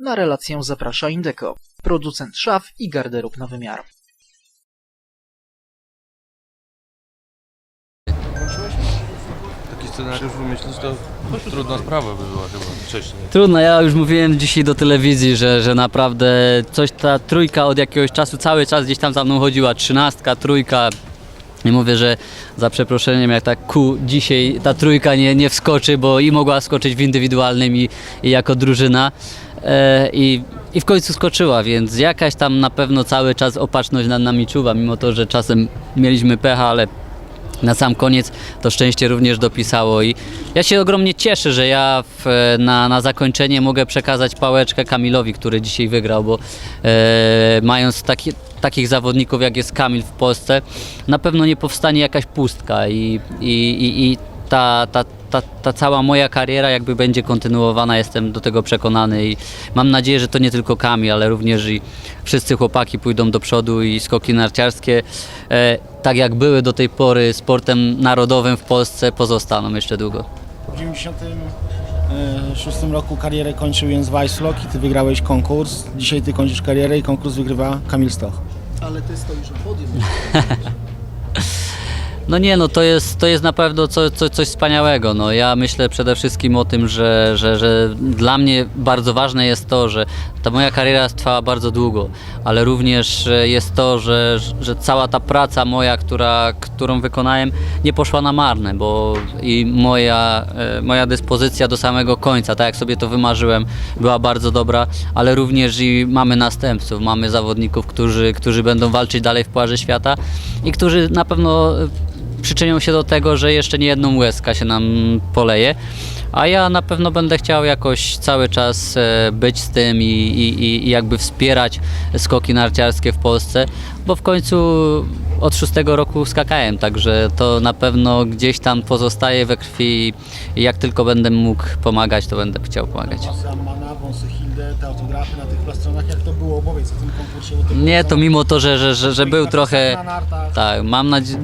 Na relację zaprasza Indeco, producent szaf i garderób na wymiar. Taki scenariusz wymyślić to trudna sprawa by była chyba wcześniej. Trudno, ja już mówiłem dzisiaj do telewizji, że, że naprawdę coś ta trójka od jakiegoś czasu cały czas gdzieś tam za mną chodziła, trzynastka, trójka. I mówię, że za przeproszeniem, jak tak ku dzisiaj ta trójka nie, nie wskoczy, bo i mogła skoczyć w indywidualnym i, i jako drużyna. E, i, I w końcu skoczyła, więc jakaś tam na pewno cały czas opatrzność nad nami czuwa, mimo to, że czasem mieliśmy pecha, ale na sam koniec to szczęście również dopisało i ja się ogromnie cieszę, że ja w, na, na zakończenie mogę przekazać pałeczkę Kamilowi, który dzisiaj wygrał, bo e, mając taki, takich zawodników jak jest Kamil w Polsce, na pewno nie powstanie jakaś pustka i, i, i, i ta, ta, ta, ta cała moja kariera jakby będzie kontynuowana, jestem do tego przekonany i mam nadzieję, że to nie tylko Kamil, ale również i wszyscy chłopaki pójdą do przodu i skoki narciarskie, e, tak jak były do tej pory sportem narodowym w Polsce, pozostaną jeszcze długo. W 96 roku karierę kończył Jens Weisslock i ty wygrałeś konkurs. Dzisiaj ty kończysz karierę i konkurs wygrywa Kamil Stoch. No nie, no to jest, to jest na pewno co, co, coś wspaniałego. No, ja myślę przede wszystkim o tym, że, że, że dla mnie bardzo ważne jest to, że ta moja kariera trwała bardzo długo, ale również e, jest to, że, że cała ta praca moja, która, którą wykonałem, nie poszła na marne, bo i moja, e, moja dyspozycja do samego końca, tak jak sobie to wymarzyłem, była bardzo dobra, ale również i mamy następców, mamy zawodników, którzy, którzy będą walczyć dalej w Pucharze Świata i którzy na pewno e, przyczynią się do tego, że jeszcze nie jedną łezka się nam poleje. A ja na pewno będę chciał jakoś cały czas e, być z tym i, i, i jakby wspierać skoki narciarskie w Polsce, bo w końcu od szóstego roku skakałem, także to na pewno gdzieś tam pozostaje we krwi i jak tylko będę mógł pomagać, to będę chciał pomagać. Te autografy na tych plastronach, jak to było? Opowiedz o tym konkursie. bo Nie, to mimo to, że, że, że, że był trochę... Na nartach. Tak, mam nadzieję,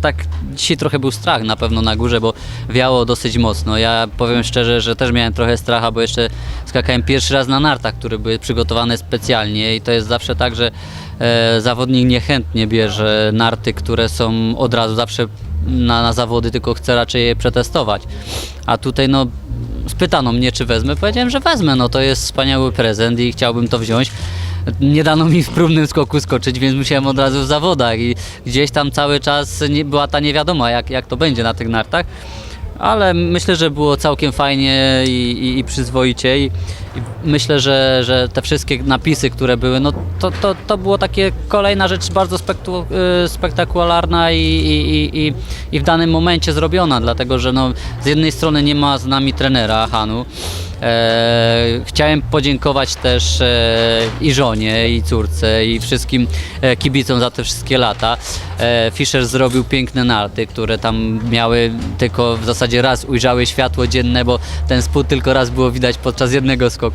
tak dzisiaj trochę był strach na pewno na górze, bo wiało dosyć mocno. Ja powiem szczerze, że też miałem trochę stracha, bo jeszcze skakałem pierwszy raz na nartach, które były przygotowane specjalnie i to jest zawsze tak, że e, zawodnik niechętnie bierze narty, które są od razu zawsze na, na zawody, tylko chce raczej je przetestować. A tutaj no spytano mnie, czy wezmę. Powiedziałem, że wezmę. No to jest wspaniały prezent i chciałbym to wziąć. Nie dano mi w próbnym skoku skoczyć, więc musiałem od razu w zawodach i gdzieś tam cały czas nie, była ta niewiadoma, jak, jak to będzie na tych nartach. Ale myślę, że było całkiem fajnie i, i, i przyzwoicie i, myślę, że, że te wszystkie napisy, które były, no to, to, to było takie kolejna rzecz bardzo spektu, y, spektakularna i, i, i, i, w danym momencie zrobiona, dlatego że no, z jednej strony nie ma z nami trenera Hanu, E, chciałem podziękować też e, i żonie, i córce, i wszystkim e, kibicom za te wszystkie lata. E, Fischer zrobił piękne narty, które tam miały tylko w zasadzie raz ujrzały światło dzienne, bo ten spód tylko raz było widać podczas jednego skoku.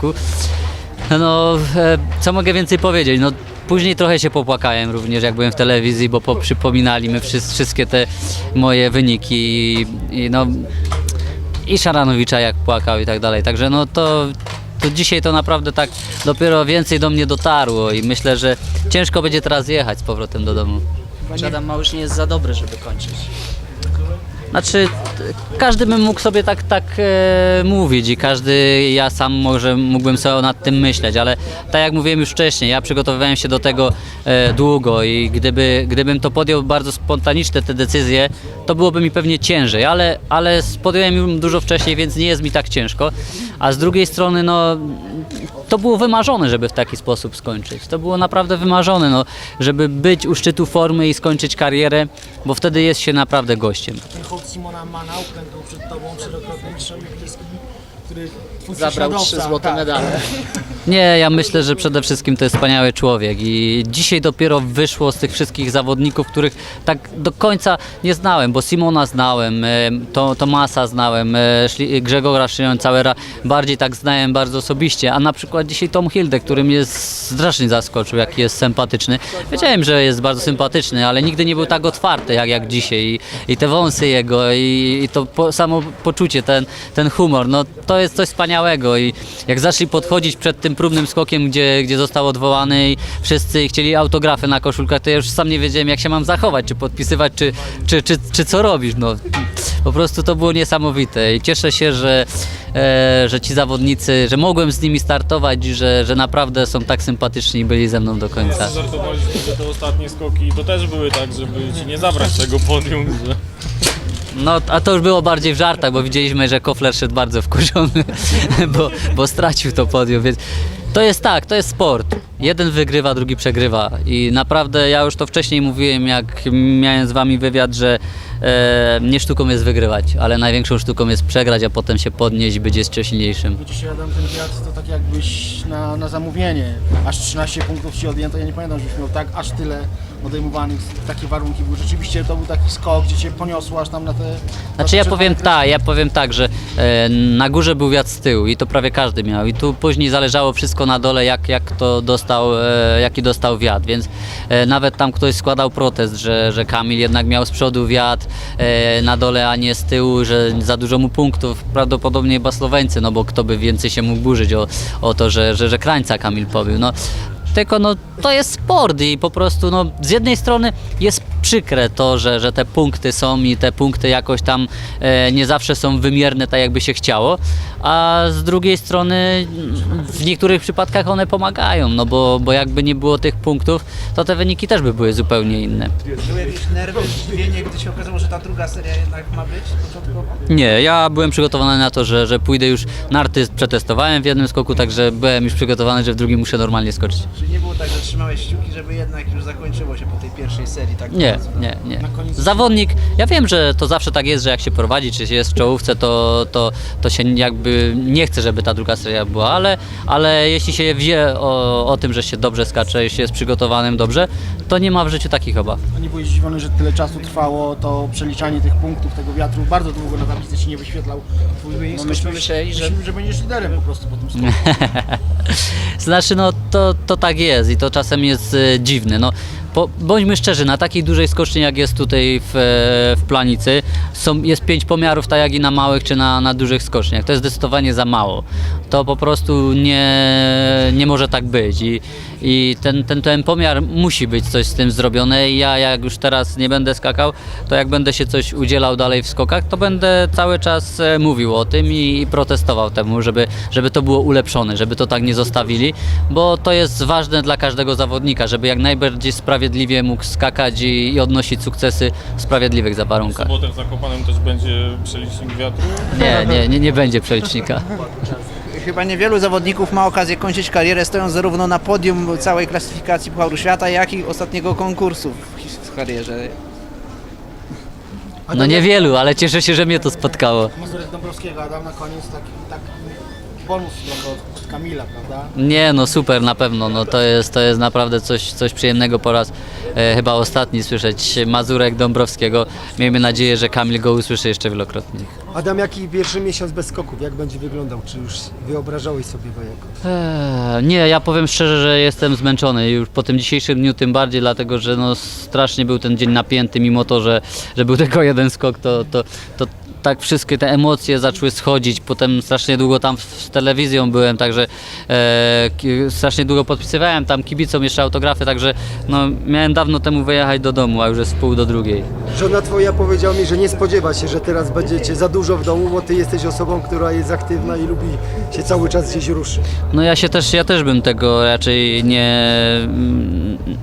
No, e, co mogę więcej powiedzieć? No, później trochę się popłakałem również, jak byłem w telewizji, bo poprzypominali mi wszys- wszystkie te moje wyniki i, i no, i Szaranowicza jak płakał i tak dalej. Także no to, to dzisiaj to naprawdę tak dopiero więcej do mnie dotarło i myślę, że ciężko będzie teraz jechać z powrotem do domu. Czy Adam Małysz nie jest za dobry, żeby kończyć? Znaczy, każdy bym mógł sobie tak, tak e, mówić i każdy, ja sam może mógłbym sobie nad tym myśleć, ale tak jak mówiłem już wcześniej, ja przygotowywałem się do tego e, długo i gdyby, gdybym to podjął bardzo spontaniczne te decyzje, to byłoby mi pewnie ciężej, ale, ale podjąłem ją dużo wcześniej, więc nie jest mi tak ciężko. A z drugiej strony, no, to było wymarzone, żeby w taki sposób skończyć. To było naprawdę wymarzone, no, żeby być u szczytu formy i skończyć karierę, bo wtedy jest się naprawdę gościem. Simona Mana uklęknął przed tobą czterokrotny mistrz olimpijski, który twój Zabrał prześladowca, trzy złote tak. medale. Nie, ja myślę, że przede wszystkim to jest wspaniały człowiek i dzisiaj dopiero wyszło z tych wszystkich zawodników, których tak do końca nie znałem, bo Simona znałem, e, to, Tomasa znałem, e, Szli- Grzegorza Szyjącałera bardziej tak znałem bardzo osobiście, a na przykład dzisiaj Tom Hilde, który mnie strasznie zaskoczył, jaki jest sympatyczny. Wiedziałem, że jest bardzo sympatyczny, ale nigdy nie był tak otwarty jak, jak dzisiaj i, i te wąsy jego i, i to po, samo poczucie, ten, ten humor, no to jest coś wspaniałego i jak zaczęli podchodzić przed tym próbnym skokiem, gdzie, gdzie został odwołany i wszyscy chcieli autografy na koszulkach, to ja już sam nie wiedziałem jak się mam zachować, czy podpisywać, czy, czy, czy, czy co robisz. No. Po prostu to było niesamowite i cieszę się, że, e, że ci zawodnicy, że mogłem z nimi startować i że, że naprawdę są tak sympatyczni i byli ze mną do końca. Żartowaliśmy, że te ostatnie skoki to też były tak, żeby ci nie zabrać tego podium, że... No, a to już było bardziej w żartach, bo widzieliśmy, że Kofler szedł bardzo wkurzony, bo, bo stracił to podium, więc to jest tak, to jest sport. Jeden wygrywa, drugi przegrywa i naprawdę ja już to wcześniej mówiłem, jak miałem z wami wywiad, że e, nie sztuką jest wygrywać, ale największą sztuką jest przegrać, a potem się podnieść być jeszcze silniejszym. Wiecie, się Adam, ten wiatr to tak jakbyś na, na zamówienie. Aż 13 punktów ci odjęto. Ja nie pamiętam, żebyś miał tak aż tyle odejmowanych. Takie warunki były. Rzeczywiście to był taki skok, gdzie cię poniosło aż tam na te... Znaczy ja powiem tak, ja powiem tak, że e, na górze był wiatr z tyłu i to prawie każdy miał i tu później zależało wszystko na dole jak, jak to dostał, e, jaki dostał wiatr, więc e, nawet tam ktoś składał protest, że, że Kamil jednak miał z przodu wiatr e, na dole, a nie z tyłu, że za dużo mu punktów, prawdopodobnie chyba Słoweńcy, no bo kto by więcej się mógł burzyć o, o to, że, że, że krańca Kamil pobił, no tylko no, to jest sport i po prostu no, z jednej strony jest przykre to, że, że te punkty są i te punkty jakoś tam e, nie zawsze są wymierne tak jakby się chciało, a z drugiej strony w niektórych przypadkach one pomagają, no bo, bo jakby nie było tych punktów, to te wyniki też by były zupełnie inne. Były jakieś nerwy, zdziwienie, gdy się okazało, że ta druga seria jednak ma być początkowo? Nie, ja byłem przygotowany na to, że, że pójdę już narty przetestowałem w jednym skoku, także byłem już przygotowany, że w drugim muszę normalnie skoczyć. Czy nie było tak, że trzymałeś kciuki, żeby jednak już zakończyło się po tej pierwszej serii tak Nie, nie, nie. Koniec- Zawodnik, ja wiem, że to zawsze tak jest, że jak się prowadzi, czy się jest w czołówce, to, to, to się jakby nie chce, żeby ta druga seria była, ale, ale jeśli się wie o, o tym, że się dobrze skacze, jeśli jest przygotowanym dobrze, to nie ma w życiu takich obaw. A nie byłeś zdziwiony, że tyle czasu trwało to przeliczanie tych punktów, tego wiatru. Bardzo długo na tablicy się nie wyświetlał. Twój wynik. No myśmy myśleli, że- że będziesz liderem po prostu po tym skoku. Znaczy, no to, to tak jest i to czasem jest e, dziwne. No, po, bądźmy szczerzy, na takiej dużej skoczni jak jest tutaj w, e, w Planicy są, jest pięć pomiarów, tak jak i na małych czy na, na dużych skoczniach. To jest zdecydowanie za mało. To po prostu nie, nie może tak być i, i ten, ten, ten pomiar musi być coś z tym zrobione i ja jak już teraz nie będę skakał, to jak będę się coś udzielał dalej w skokach, to będę cały czas e, mówił o tym i, i protestował temu, żeby, żeby to było ulepszone, żeby to tak nie zostawili, bo to jest ważne dla każdego zawodnika, żeby jak najbardziej sprawiedliwie mógł skakać i, i odnosić sukcesy w sprawiedliwych W warunkach. sobotę w Zakopanem też będzie przelicznik wiatru. Nie, nie, nie, nie będzie przelicznika. Chyba niewielu zawodników ma okazję kończyć karierę stojąc zarówno na podium całej klasyfikacji Pucharu Świata, jak i ostatniego konkursu w his- w karierze. No niewielu, ale cieszę się, że mnie to spotkało. Mazurek Dąbrowskiego, Adam na koniec taki, taki bonus od Kamila, prawda? Nie, no super na pewno, no to jest, to jest naprawdę coś, coś przyjemnego po raz e, chyba ostatni słyszeć Mazurek Dąbrowskiego. Miejmy nadzieję, że Kamil go usłyszy jeszcze wielokrotnie. Adam, jaki pierwszy miesiąc bez skoków, jak będzie wyglądał? Czy już wyobrażałeś sobie go jakoś? Eee, nie, ja powiem szczerze, że jestem zmęczony już po tym dzisiejszym dniu tym bardziej, dlatego że no strasznie był ten dzień napięty, mimo to, że, że był tylko jeden skok, to, to, to tak wszystkie te emocje zaczęły schodzić, potem strasznie długo tam z telewizją byłem, także e, strasznie długo podpisywałem tam kibicom jeszcze autografy, także no miałem dawno temu wyjechać do domu, a już jest pół do drugiej. Żona twoja powiedziała mi, że nie spodziewa się, że teraz będziecie za dużo w domu, bo ty jesteś osobą, która jest aktywna i lubi się cały czas gdzieś ruszyć. No ja się też, ja też bym tego raczej nie,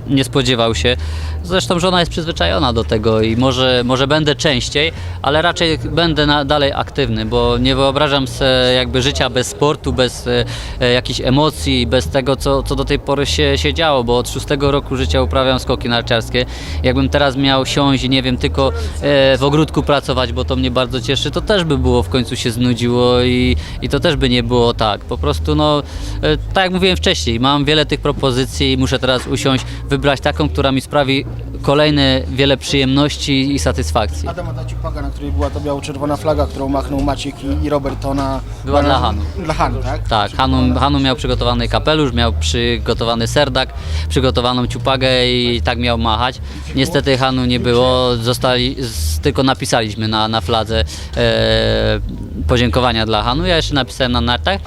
nie spodziewał się. Zresztą żona jest przyzwyczajona do tego i może, może będę częściej, ale raczej będę na, dalej aktywny, bo nie wyobrażam sobie jakby życia bez sportu, bez e, e, jakichś emocji, bez tego, co, co do tej pory się, się działo, bo od szóstego roku życia uprawiam skoki narciarskie. Jakbym teraz miał siąść nie wiem, tylko e, w ogródku pracować, bo to mnie bardzo cieszy, to też by było w końcu się znudziło i, i to też by nie było tak. Po prostu no, e, tak jak mówiłem wcześniej, mam wiele tych propozycji i muszę teraz usiąść, wybrać taką, która mi sprawi kolejne wiele przyjemności i satysfakcji. Adam Ataciupaga, na której była ta biało-czerwona flaga, którą machnął Maciek i, i Robert, to ona... Była dla Hanu. Dla Hanu, tak? Tak, Hanu, Hanu miał przygotowany kapelusz, miał przygotowany serdak, przygotowaną ciupagę i tak miał machać. Niestety Hanu nie było, zostali, z, tylko napisaliśmy na, na fladze e, podziękowania dla Hanu. Ja jeszcze napisałem na nartach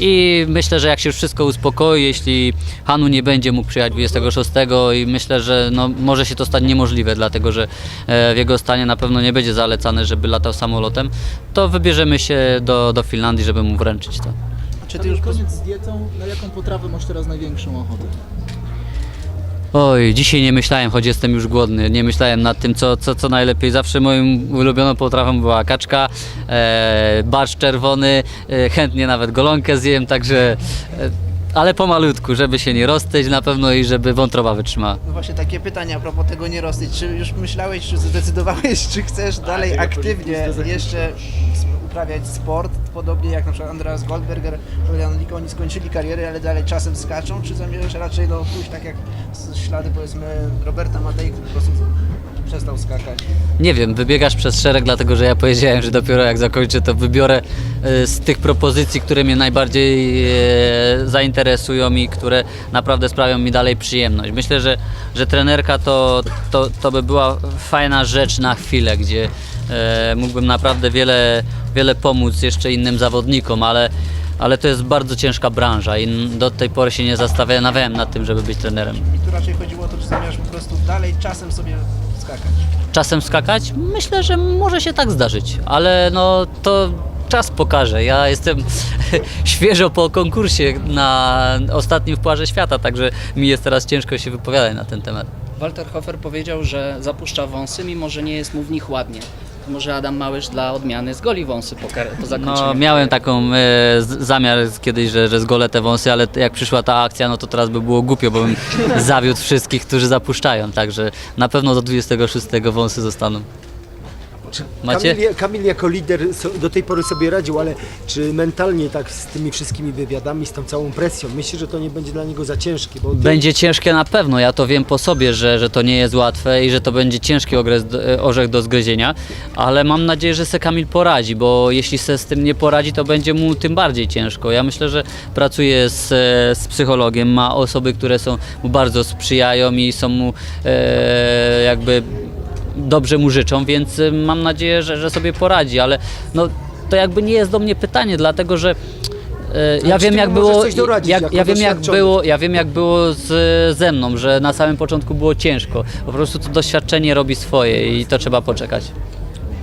I myślę, że jak się już wszystko uspokoi, jeśli Hanu nie będzie mógł przyjechać 26 i myślę, że no, może się to stać niemożliwe, dlatego że e, w jego stanie na pewno nie będzie zalecane, żeby latał samolotem, to wybierzemy się do, do Finlandii, żeby mu wręczyć to. Czy ty już koniec z dietą, na jaką potrawę masz teraz największą ochotę? Oj, dzisiaj nie myślałem, choć jestem już głodny. Nie myślałem nad tym, co, co, co najlepiej. Zawsze moją ulubioną potrawą była kaczka, e, barszcz czerwony, e, chętnie nawet golonkę zjem, także... E, ale pomalutku, żeby się nie roztyć na pewno i żeby wątroba wytrzymała. No właśnie takie pytania a propos tego nie rosnąć. Czy już myślałeś, czy zdecydowałeś, czy chcesz dalej aktywnie jeszcze uprawiać sport, podobnie jak na przykład Andreas Goldberger, Julian Liko, oni skończyli karierę, ale dalej czasem skaczą, czy zamierzasz raczej no, pójść tak jak ślady powiedzmy Roberta Matei, który po prostu przestał skakać? Nie wiem, wybiegasz przez szereg, dlatego że ja powiedziałem, że dopiero jak zakończę, to wybiorę e, z tych propozycji, które mnie najbardziej e, zainteresują i które naprawdę sprawią mi dalej przyjemność. Myślę, że, że trenerka to, to, to by była fajna rzecz na chwilę, gdzie e, mógłbym naprawdę wiele, wiele pomóc jeszcze innym zawodnikom, ale, ale to jest bardzo ciężka branża i do tej pory się nie zastanawiałem nad tym, żeby być trenerem. I tu raczej chodziło o to, czy zamierzasz po prostu dalej czasem sobie skakać. czasem skakać? Myślę, że może się tak zdarzyć, ale no to czas pokaże. Ja jestem świeżo po konkursie na ostatnim w Puarze Świata, także mi jest teraz ciężko się wypowiadać na ten temat. Walter Hofer powiedział, że zapuszcza wąsy, mimo że nie jest mu w nich ładnie. Może Adam Małysz dla odmiany zgoli wąsy po, kar- po zakończeniu. No, miałem taką e, z- zamiar kiedyś, że, że zgolę te wąsy, ale jak przyszła ta akcja, no to teraz by było głupio, bo bym zawiódł wszystkich, którzy zapuszczają, także na pewno do 26 wąsy zostaną. Macie? Kamil, Kamil jako lider so- do tej pory sobie radził, ale czy mentalnie tak z tymi wszystkimi wywiadami, z tą całą presją, myślę, że to nie będzie dla niego za ciężkie, bo ty- Będzie ciężkie na pewno, ja to wiem po sobie, że, że to nie jest łatwe i że to będzie ciężki ogres, orzech do zgryzienia, ale mam nadzieję, że se Kamil poradzi, bo jeśli se z tym nie poradzi, to będzie mu tym bardziej ciężko. Ja myślę, że pracuje z, z psychologiem, ma osoby, które są mu bardzo sprzyjają i są mu e, jakby dobrze mu życzą, więc y, mam nadzieję, że, że sobie poradzi, ale no, to jakby nie jest do mnie pytanie, dlatego że e, ja wiem jak było, doradzić jak, ja wiem jak było, ja wiem jak było z, ze mną, że na samym początku było ciężko. Po prostu to doświadczenie robi swoje i to trzeba poczekać.